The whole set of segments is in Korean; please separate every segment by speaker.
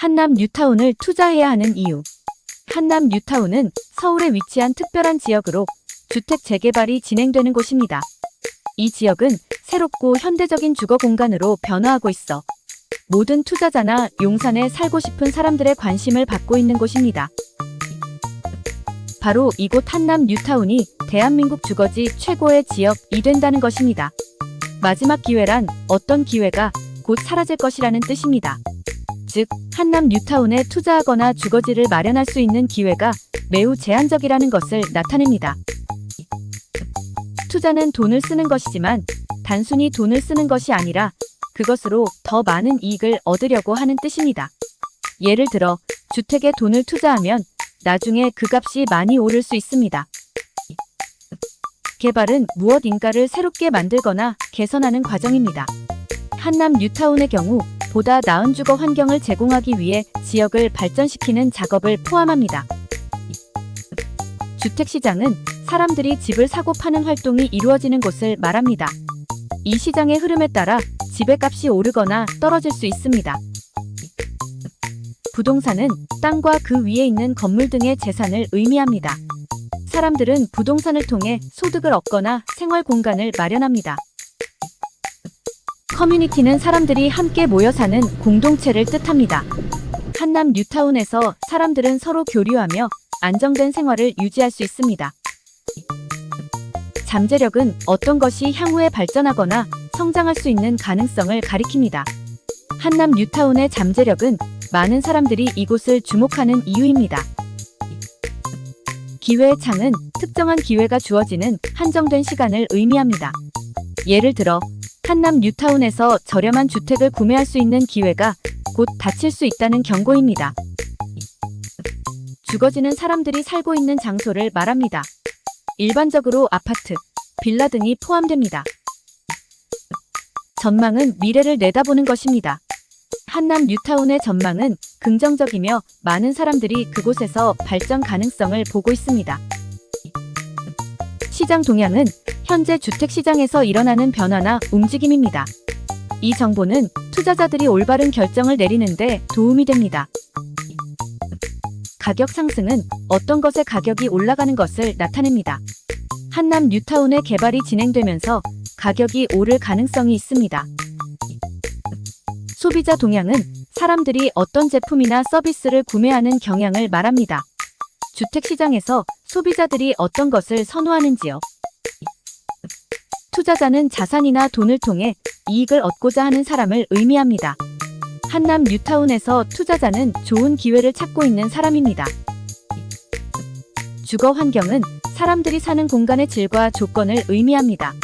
Speaker 1: 한남 뉴타운을 투자해야 하는 이유. 한남 뉴타운은 서울에 위치한 특별한 지역으로 주택 재개발이 진행되는 곳입니다. 이 지역은 새롭고 현대적인 주거 공간으로 변화하고 있어 모든 투자자나 용산에 살고 싶은 사람들의 관심을 받고 있는 곳입니다. 바로 이곳 한남 뉴타운이 대한민국 주거지 최고의 지역이 된다는 것입니다. 마지막 기회란 어떤 기회가 곧 사라질 것이라는 뜻입니다. 즉, 한남 뉴타운에 투자하거나 주거지를 마련할 수 있는 기회가 매우 제한적이라는 것을 나타냅니다. 투자는 돈을 쓰는 것이지만 단순히 돈을 쓰는 것이 아니라 그것으로 더 많은 이익을 얻으려고 하는 뜻입니다. 예를 들어 주택에 돈을 투자하면 나중에 그 값이 많이 오를 수 있습니다. 개발은 무엇인가를 새롭게 만들거나 개선하는 과정입니다. 한남 뉴타운의 경우 보다 나은 주거 환경을 제공하기 위해 지역을 발전시키는 작업을 포함합니다. 주택시장은 사람들이 집을 사고 파는 활동이 이루어지는 곳을 말합니다. 이 시장의 흐름에 따라 집의 값이 오르거나 떨어질 수 있습니다. 부동산은 땅과 그 위에 있는 건물 등의 재산을 의미합니다. 사람들은 부동산을 통해 소득을 얻거나 생활 공간을 마련합니다. 커뮤니티는 사람들이 함께 모여 사는 공동체를 뜻합니다. 한남 뉴타운에서 사람들은 서로 교류하며 안정된 생활을 유지할 수 있습니다. 잠재력은 어떤 것이 향후에 발전하거나 성장할 수 있는 가능성을 가리킵니다. 한남 뉴타운의 잠재력은 많은 사람들이 이곳을 주목하는 이유입니다. 기회의 창은 특정한 기회가 주어지는 한정된 시간을 의미합니다. 예를 들어 한남 뉴타운에서 저렴한 주택을 구매할 수 있는 기회가 곧 닫힐 수 있다는 경고입니다. 주거지는 사람들이 살고 있는 장소를 말합니다. 일반적으로 아파트, 빌라 등이 포함됩니다. 전망은 미래를 내다보는 것입니다. 한남 뉴타운의 전망은 긍정적이며 많은 사람들이 그곳에서 발전 가능성을 보고 있습니다. 시장 동향은 현재 주택시장에서 일어나는 변화나 움직임입니다. 이 정보는 투자자들이 올바른 결정을 내리는데 도움이 됩니다. 가격 상승은 어떤 것의 가격이 올라가는 것을 나타냅니다. 한남 뉴타운의 개발이 진행되면서 가격이 오를 가능성이 있습니다. 소비자 동향은 사람들이 어떤 제품이나 서비스를 구매하는 경향을 말합니다. 주택시장에서 소비자들이 어떤 것을 선호하는지요. 투자자는 자산이나 돈을 통해 이익을 얻고자 하는 사람을 의미합니다. 한남 뉴타운에서 투자자는 좋은 기회를 찾고 있는 사람입니다. 주거 환경은 사람들이 사는 공간의 질과 조건을 의미합니다.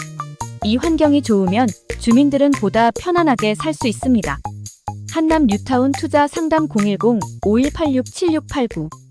Speaker 1: 이 환경이 좋으면 주민들은 보다 편안하게 살 수 있습니다. 한남 뉴타운 투자 상담 010-5186-7689